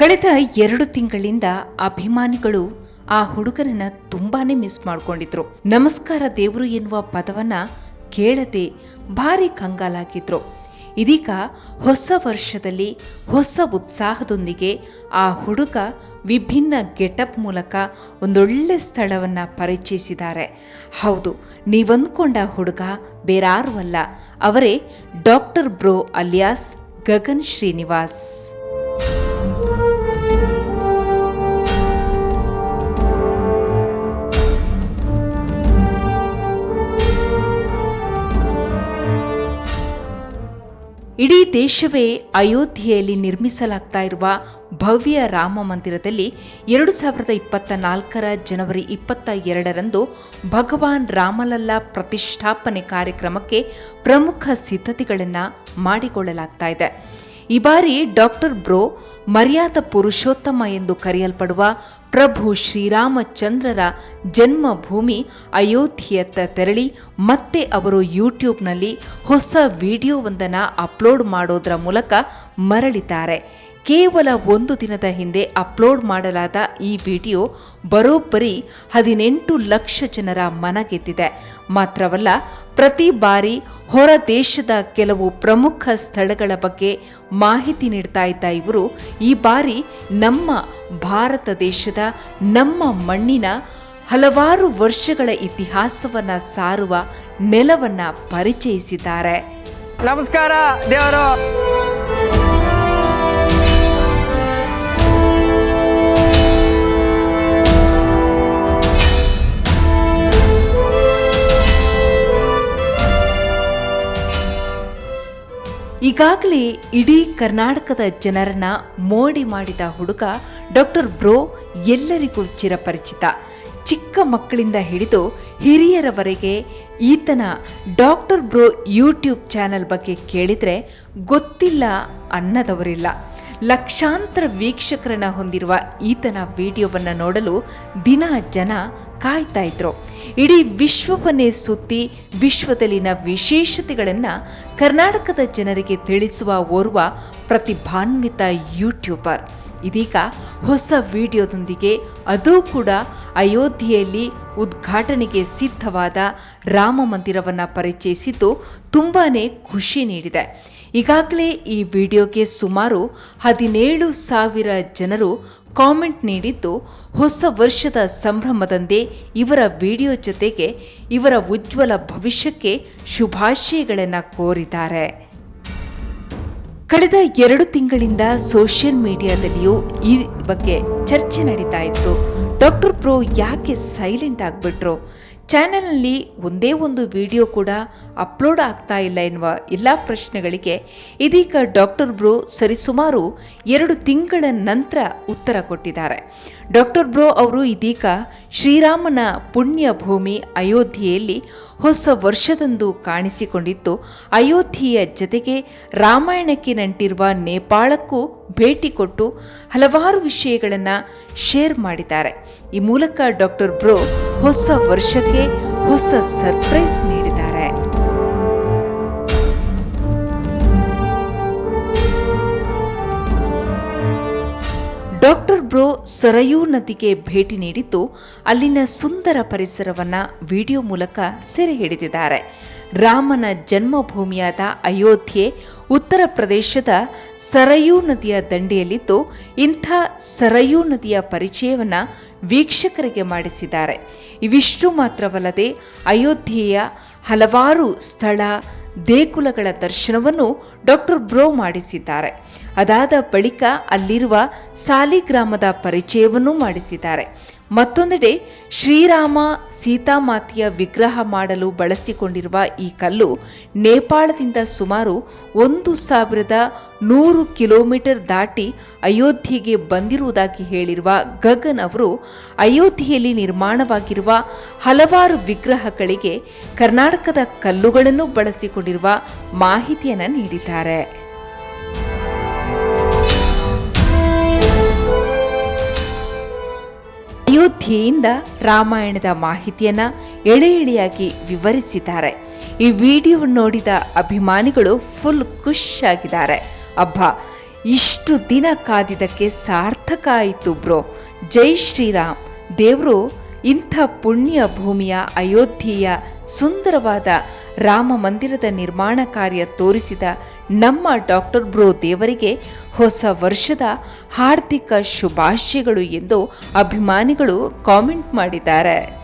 ಕಳೆದ ಎರಡು ತಿಂಗಳಿಂದ ಅಭಿಮಾನಿಗಳು ಆ ಹುಡುಗರನ್ನ ತುಂಬಾನೇ ಮಿಸ್ ಮಾಡ್ಕೊಂಡಿದ್ರು. ನಮಸ್ಕಾರ ದೇವರು ಎನ್ನುವ ಪದವನ್ನ ಕೇಳದೆ ಭಾರಿ ಕಂಗಾಲಾಗಿದ್ರು. ಇದೀಗ ಹೊಸ ವರ್ಷದಲ್ಲಿ ಹೊಸ ಉತ್ಸಾಹದೊಂದಿಗೆ ಆ ಹುಡುಗ ವಿಭಿನ್ನ ಗೆಟಪ್ ಮೂಲಕ ಒಂದೊಳ್ಳೆ ಸ್ಥಳವನ್ನು ಪರಿಚಯಿಸಿದ್ದಾರೆ. ಹೌದು, ನೀವಂದ್ಕೊಂಡ ಹುಡುಗ ಬೇರಾರು ಅಲ್ಲ ಅವರೇ doctor bro alias Gagan Srinivas. ಇಡೀ ದೇಶವೇ ಅಯೋಧ್ಯೆಯಲ್ಲಿ ನಿರ್ಮಿಸಲಾಗ್ತಾ ಇರುವ ಭವ್ಯ ರಾಮ ಮಂದಿರದಲ್ಲಿ ಎರಡು ಸಾವಿರದ ಇಪ್ಪತ್ತ ನಾಲ್ಕರ ಜನವರಿ ಇಪ್ಪತ್ತ ಎರಡರಂದು ಭಗವಾನ್ ರಾಮಲಲ್ಲಾ ಪ್ರತಿಷ್ಠಾಪನೆ ಕಾರ್ಯಕ್ರಮಕ್ಕೆ ಪ್ರಮುಖ ಸಿದ್ಧತೆಗಳನ್ನು ಮಾಡಿಕೊಳ್ಳಲಾಗ್ತಾ ಇದೆ. ಈ ಬಾರಿ ಡಾಕ್ಟರ್ ಬ್ರೋ ಮರ್ಯಾದ ಪುರುಷೋತ್ತಮ ಎಂದು ಕರೆಯಲ್ಪಡುವ ಪ್ರಭು ಶ್ರೀರಾಮಚಂದ್ರರ ಜನ್ಮಭೂಮಿ ಅಯೋಧ್ಯೆಯತ್ತ ತೆರಳಿ ಮತ್ತೆ ಅವರು ಯೂಟ್ಯೂಬ್ನಲ್ಲಿ ಹೊಸ ವಿಡಿಯೋವೊಂದನ್ನು ಅಪ್ಲೋಡ್ ಮಾಡೋದರ ಮೂಲಕ ಮರಳಿದ್ದಾರೆ. ಕೇವಲ ಒಂದು ದಿನದ ಹಿಂದೆ ಅಪ್ಲೋಡ್ ಮಾಡಲಾದ ಈ ವಿಡಿಯೋ ಬರೋಬ್ಬರಿ ಹದಿನೆಂಟು ಲಕ್ಷ ಜನರ ಮನಗೆದ್ದಿದೆ. ಮಾತ್ರವಲ್ಲ, ಪ್ರತಿ ಬಾರಿ ಹೊರ ದೇಶದ ಕೆಲವು ಪ್ರಮುಖ ಸ್ಥಳಗಳ ಬಗ್ಗೆ ಮಾಹಿತಿ ನೀಡ್ತಾ ಇದ್ದ ಇವರು, ಈ ಬಾರಿ ನಮ್ಮ ಭಾರತ ದೇಶದ ನಮ್ಮ ಮಣ್ಣಿನ ಹಲವಾರು ವರ್ಷಗಳ ಇತಿಹಾಸವನ್ನ ಸಾರುವ ನೆಲವನ್ನ ಪರಿಚಯಿಸಿದ್ದಾರೆ. ನಮಸ್ಕಾರ ದೇವರು. ಈಗಾಗಲೇ ಇಡೀ ಕರ್ನಾಟಕದ ಜನರನ್ನ ಮೋಡಿ ಮಾಡಿದ ಹುಡುಗ ಡಾಕ್ಟರ್ ಬ್ರೋ ಎಲ್ಲರಿಗೂ ಚಿರಪರಿಚಿತ. ಚಿಕ್ಕ ಮಕ್ಕಳಿಂದ ಹಿಡಿದು ಹಿರಿಯರವರೆಗೆ ಈತನ ಡಾಕ್ಟರ್ ಬ್ರೋ ಯೂಟ್ಯೂಬ್ ಚಾನೆಲ್ ಬಗ್ಗೆ ಕೇಳಿದರೆ ಗೊತ್ತಿಲ್ಲ ಅನ್ನದವರಿಲ್ಲ. ಲಕ್ಷಾಂತರ ವೀಕ್ಷಕರನ್ನು ಹೊಂದಿರುವ ಈತನ ವಿಡಿಯೋವನ್ನು ನೋಡಲು ದಿನ ಜನ ಕಾಯ್ತಾ ಇದ್ರು. ಇಡೀ ವಿಶ್ವವನ್ನೇ ಸುತ್ತಿ ವಿಶ್ವದಲ್ಲಿನ ವಿಶೇಷತೆಗಳನ್ನು ಕರ್ನಾಟಕದ ಜನರಿಗೆ ತಿಳಿಸುವ ಓರ್ವ ಪ್ರತಿಭಾನ್ವಿತ ಯೂಟ್ಯೂಬರ್. ಇದೀಗ ಹೊಸ ವಿಡಿಯೋದೊಂದಿಗೆ ಅದೂ ಕೂಡ ಅಯೋಧ್ಯೆಯಲ್ಲಿ ಉದ್ಘಾಟನೆಗೆ ಸಿದ್ಧವಾದ ರಾಮ ಮಂದಿರವನ್ನು ಪರಿಚಯಿಸಿದ್ದು ತುಂಬಾ ಖುಷಿ ನೀಡಿದೆ. ಈಗಾಗಲೇ ಈ ವಿಡಿಯೋಗೆ ಸುಮಾರು ಹದಿನೇಳು ಸಾವಿರ ಜನರು ಕಾಮೆಂಟ್ ನೀಡಿದ್ದು, ಹೊಸ ವರ್ಷದ ಸಂಭ್ರಮದಂದೇ ಇವರ ವಿಡಿಯೋ ಜೊತೆಗೆ ಇವರ ಉಜ್ವಲ ಭವಿಷ್ಯಕ್ಕೆ ಶುಭಾಶಯಗಳನ್ನು ಕೋರಿದ್ದಾರೆ. ಕಳೆದ ಎರಡು ತಿಂಗಳಿಂದ ಸೋಷಿಯಲ್ ಮೀಡಿಯಾದಲ್ಲಿಯೂ ಈ ಬಗ್ಗೆ ಚರ್ಚೆ ನಡೀತಾ ಇತ್ತು. ಡಾಕ್ಟರ್ ಪ್ರೋ ಯಾಕೆ ಸೈಲೆಂಟ್ ಆಗಿಬಿಟ್ರು? ಚಾನಲ್ನಲ್ಲಿ ಒಂದೇ ಒಂದು ವಿಡಿಯೋ ಕೂಡ ಅಪ್ಲೋಡ್ ಆಗ್ತಾ ಇಲ್ಲ ಎನ್ನುವ ಎಲ್ಲ ಪ್ರಶ್ನೆಗಳಿಗೆ ಇದೀಗ ಡಾಕ್ಟರ್ ಬ್ರೋ ಸರಿಸುಮಾರು ಎರಡು ತಿಂಗಳ ನಂತರ ಉತ್ತರ ಕೊಟ್ಟಿದ್ದಾರೆ. ಡಾಕ್ಟರ್ ಬ್ರೋ ಅವರು ಇದೀಗ ಶ್ರೀರಾಮನ ಪುಣ್ಯ ಭೂಮಿ ಅಯೋಧ್ಯೆಯಲ್ಲಿ ಹೊಸ ವರ್ಷದಂದು ಕಾಣಿಸಿಕೊಂಡಿತ್ತು ಅಯೋಧ್ಯೆಯ ಜತೆಗೆ ರಾಮಾಯಣಕ್ಕೆ ನಂಟಿರುವ ನೇಪಾಳಕ್ಕೂ ಭೇಟಿ ಕೊಟ್ಟು ಹಲವಾರು ವಿಷಯಗಳನ್ನು ಶೇರ್ ಮಾಡಿದ್ದಾರೆ. ಈ ಮೂಲಕ ಡಾಕ್ಟರ್ ಬ್ರೋ ಹೊಸ ವರ್ಷಕ್ಕೆ ಹೊಸ ಸರ್ಪ್ರೈಸ್ ನೀಡಿದ್ದಾರೆ. ಡಾಕ್ಟರ್ ಬ್ರೋ ಸರಯೂ ನದಿಗೆ ಭೇಟಿ ನೀಡಿದ್ದು ಅಲ್ಲಿನ ಸುಂದರ ಪರಿಸರವನ್ನು ವಿಡಿಯೋ ಮೂಲಕ ಸೆರೆ ಹಿಡಿದಿದ್ದಾರೆ. ರಾಮನ ಜನ್ಮಭೂಮಿಯಾದ ಅಯೋಧ್ಯೆ ಉತ್ತರ ಪ್ರದೇಶದ ಸರಯೂ ನದಿಯ ದಂಡೆಯಲ್ಲಿದ್ದು, ಇಂಥ ಸರಯೂ ನದಿಯ ಪರಿಚಯವನ್ನು ವೀಕ್ಷಕರಿಗೆ ಮಾಡಿಸಿದ್ದಾರೆ. ಇವಿಷ್ಟು ಮಾತ್ರವಲ್ಲದೆ, ಅಯೋಧ್ಯೆಯ ಹಲವಾರು ಸ್ಥಳ, ದೇಗುಲಗಳ ದರ್ಶನವನ್ನು ಡಾಕ್ಟರ್ ಬ್ರೋ ಮಾಡಿಸಿದ್ದಾರೆ. ಅದಾದ ಬಳಿಕ ಅಲ್ಲಿರುವ ಸಾಲಿಗ್ರಾಮದ ಪರಿಚಯವನ್ನೂ ಮಾಡಿಸಿದ್ದಾರೆ. ಮತ್ತೊಂದೆಡೆ ಶ್ರೀರಾಮ ಸೀತಾಮಾತೆಯ ವಿಗ್ರಹ ಮಾಡಲು ಬಳಸಿಕೊಂಡಿರುವ ಈ ಕಲ್ಲು ನೇಪಾಳದಿಂದ ಸುಮಾರು ಒಂದು ಸಾವಿರದ ನೂರು ಕಿಲೋಮೀಟರ್ ದಾಟಿ ಅಯೋಧ್ಯೆಗೆ ಬಂದಿರುವುದಾಗಿ ಹೇಳಿರುವ ಗಗನ್ ಅವರು ಅಯೋಧ್ಯೆಯಲ್ಲಿ ನಿರ್ಮಾಣವಾಗಿರುವ ಹಲವಾರು ವಿಗ್ರಹಗಳಿಗೆ ಕರ್ನಾಟಕದ ಕಲ್ಲುಗಳನ್ನು ಬಳಸಿಕೊಂಡಿರುವ ಮಾಹಿತಿಯನ್ನು ನೀಡಿದ್ದಾರೆ. ಅಯೋಧ್ಯೆಯಿಂದ ರಾಮಾಯಣದ ಮಾಹಿತಿಯನ್ನ ಎಳೆ ಎಳೆಯಾಗಿ ವಿವರಿಸಿದ್ದಾರೆ. ಈ ವಿಡಿಯೋ ನೋಡಿದ ಅಭಿಮಾನಿಗಳು ಫುಲ್ ಖುಷಿಯಾಗಿದ್ದಾರೆ. ಅಬ್ಬಾ, ಇಷ್ಟು ದಿನ ಕಾದಿದ್ದಕ್ಕೆ ಸಾರ್ಥಕ ಆಯಿತು ಬ್ರೋ. ಜೈ ಶ್ರೀರಾಮ್. ದೇವರು ಇಂಥ ಪುಣ್ಯ ಭೂಮಿಯ ಅಯೋಧ್ಯೆಯ ಸುಂದರವಾದ ರಾಮ ಮಂದಿರದ ನಿರ್ಮಾಣ ಕಾರ್ಯ ತೋರಿಸಿದ ನಮ್ಮ ಡಾಕ್ಟರ್ ಬ್ರೋ ದೇವರಿಗೆ ಹೊಸ ವರ್ಷದ ಹಾರ್ದಿಕ ಶುಭಾಶಯಗಳು ಎಂದು ಅಭಿಮಾನಿಗಳು ಕಾಮೆಂಟ್ ಮಾಡಿದ್ದಾರೆ.